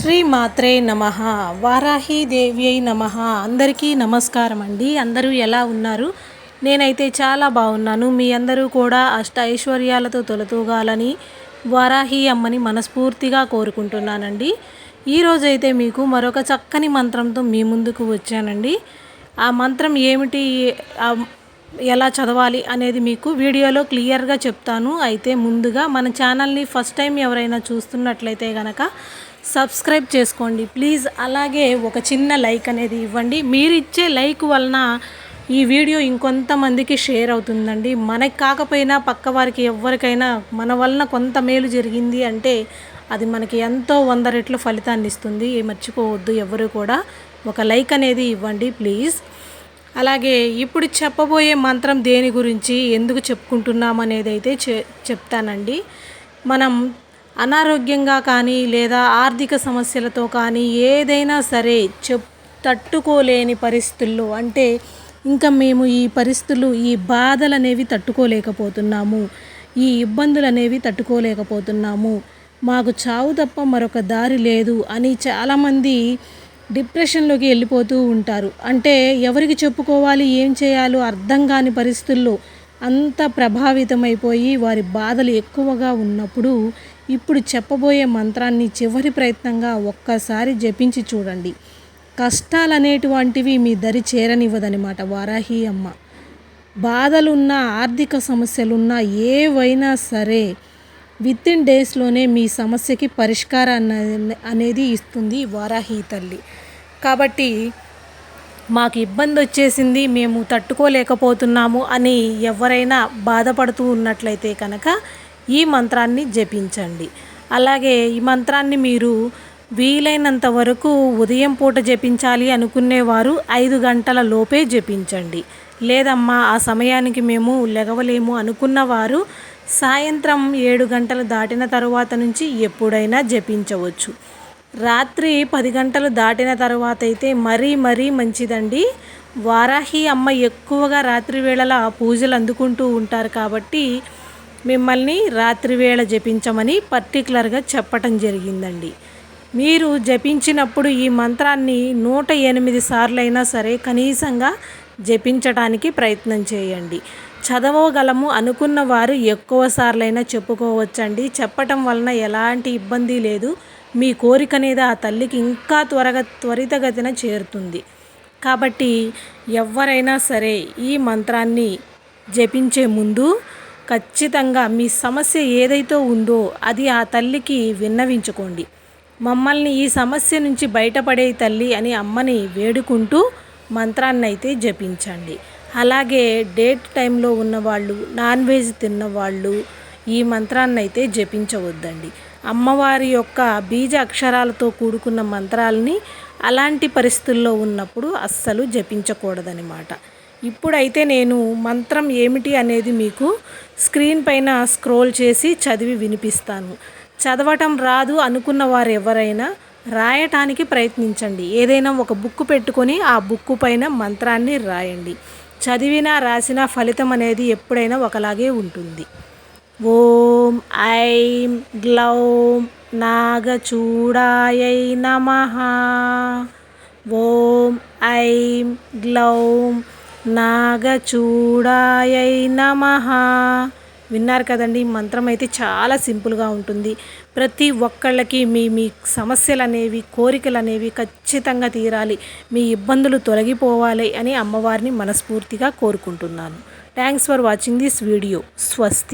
శ్రీ మాత్రే నమ వారాహీదేవ్యై నమ. అందరికీ నమస్కారం అండి. అందరూ ఎలా ఉన్నారు? నేనైతే చాలా బాగున్నాను. మీ అందరూ కూడా అష్ట ఐశ్వర్యాలతో తొలతూగాలని వారాహి అమ్మని మనస్ఫూర్తిగా కోరుకుంటున్నానండి. ఈరోజైతే మీకు మరొక చక్కని మంత్రంతో మీ ముందుకు వచ్చానండి. ఆ మంత్రం ఏమిటి? ఎలా చదవాలి అనేది మీకు వీడియోలో క్లియర్గా చెప్తాను. అయితే ముందుగా మన ఛానల్ని ఫస్ట్ టైం ఎవరైనా చూస్తున్నట్లయితే కనుక సబ్స్క్రైబ్ చేసుకోండి. ప్లీజ్ అలాగే ఒక చిన్న లైక్ అనేది ఇవ్వండి. మీరు ఇచ్చే లైక్ వలన ఈ వీడియో ఇంకొంతమందికి షేర్ అవుతుందండి. మనకి కాకపోయినా పక్క వారికి ఎవరికైనా మన వలన కొంత మేలు జరిగింది అంటే అది మనకి ఎంతో వంద రెట్లు ఫలితాన్ని ఇస్తుంది. మర్చిపోవద్దు ఎవరు కూడా ఒక లైక్ అనేది ఇవ్వండి ప్లీజ్. అలాగే ఇప్పుడు చెప్పబోయే మంత్రం దేని గురించి ఎందుకు చెప్పుకుంటున్నాం అనేది అయితే చెప్తానండి. మనం అనారోగ్యంగా కానీ లేదా ఆర్థిక సమస్యలతో కానీ ఏదైనా సరే చెప్ తట్టుకోలేని పరిస్థితుల్లో అంటే ఇంకా మేము ఈ పరిస్థితులు ఈ బాధలు అనేవి తట్టుకోలేకపోతున్నాము. ఈ ఇబ్బందులు అనేవి తట్టుకోలేకపోతున్నాము. మాకు చావు తప్ప మరొక దారి లేదు అని చాలామంది డిప్రెషన్లోకి వెళ్ళిపోతూ ఉంటారు. అంటే ఎవరికి చెప్పుకోవాలి ఏం చేయాలో అర్థం కాని పరిస్థితుల్లో అంత ప్రభావితమైపోయి వారి బాధలు ఎక్కువగా ఉన్నప్పుడు ఇప్పుడు చెప్పబోయే మంత్రాన్ని చివరి ప్రయత్నంగా ఒక్కసారి జపించి చూడండి. కష్టాలు అనేటువంటివి మీ దరి చేరనివ్వదనమాట వారాహి అమ్మ. బాధలున్న ఆర్థిక సమస్యలున్నా ఏవైనా సరే విత్ ఇన్ డేస్లోనే మీ సమస్యకి పరిష్కారాన్ని అనేది ఇస్తుంది వారాహి తల్లి. కాబట్టి మాకు ఇబ్బంది వచ్చేసింది మేము తట్టుకోలేకపోతున్నాము అని ఎవరైనా బాధపడుతూ ఉన్నట్లయితే కనుక ఈ మంత్రాన్ని జపించండి. అలాగే ఈ మంత్రాన్ని మీరు వీలైనంత వరకు ఉదయం పూట జపించాలి అనుకునేవారు ఐదు గంటల లోపే జపించండి. లేదమ్మా ఆ సమయానికి మేము లెగవలేము అనుకున్నవారు సాయంత్రం ఏడు గంటలు దాటిన తరువాత నుంచి ఎప్పుడైనా జపించవచ్చు. రాత్రి పది గంటలు దాటిన తర్వాత అయితే మరీ మరీ మంచిదండి. వారాహి అమ్మ ఎక్కువగా రాత్రి వేళల పూజలు అందుకుంటూ ఉంటారు కాబట్టి మిమ్మల్ని రాత్రివేళ జపించమని పర్టికులర్గా చెప్పటం జరిగిందండి. మీరు జపించినప్పుడు ఈ మంత్రాన్ని నూట ఎనిమిది సార్లైనా సరే కనీసంగా జపించడానికి ప్రయత్నం చేయండి. చదవగలము అనుకున్న వారు ఎక్కువ సార్లైనా చెప్పుకోవచ్చండి. చెప్పటం వలన ఎలాంటి ఇబ్బంది లేదు. మీ కోరిక అనేది ఆ తల్లికి ఇంకా త్వరగా త్వరితగతిన చేరుతుంది. కాబట్టి ఎవరైనా సరే ఈ మంత్రాన్ని జపించే ముందు ఖచ్చితంగా మీ సమస్య ఏదైతే ఉందో అది ఆ తల్లికి విన్నవించుకోండి. మమ్మల్ని ఈ సమస్య నుంచి బయటపడే తల్లి అని అమ్మని వేడుకుంటూ మంత్రాన్ని అయితే జపించండి. అలాగే డేట్ టైంలో ఉన్నవాళ్ళు నాన్ వెజ్ తిన్నవాళ్ళు ఈ మంత్రాన్ని అయితే జపించవద్దండి. అమ్మవారి యొక్క బీజ అక్షరాలతో కూడుకున్న మంత్రాలని అలాంటి పరిస్థితుల్లో ఉన్నప్పుడు అస్సలు జపించకూడదనమాట ఇప్పుడైతే నేను మంత్రం ఏమిటి అనేది మీకు స్క్రీన్ పైన స్క్రోల్ చేసి చదివి వినిపిస్తాను. చదవటం రాదు అనుకున్న వారు ఎవరైనా రాయటానికి ప్రయత్నించండి. ఏదైనా ఒక బుక్ పెట్టుకొని ఆ బుక్ పైన మంత్రాన్ని రాయండి. చదివినా రాసిన ఫలితం అనేది ఎప్పుడైనా ఒకలాగే ఉంటుంది. ఓం ఐం గ్లౌం నాగచూడాయై నమ. ఓం ఐం గ్లౌం నాగచూడాయై నమ. విన్నారు కదండి మంత్రం అయితే చాలా సింపుల్గా ఉంటుంది. ప్రతి ఒక్కళ్ళకి మీ మీ సమస్యలు అనేవి కోరికలు అనేవి ఖచ్చితంగా తీరాలి. మీ ఇబ్బందులు తొలగిపోవాలి అని అమ్మవారిని మనస్ఫూర్తిగా కోరుకుంటున్నాను. Thanks for watching this video స్వస్తి.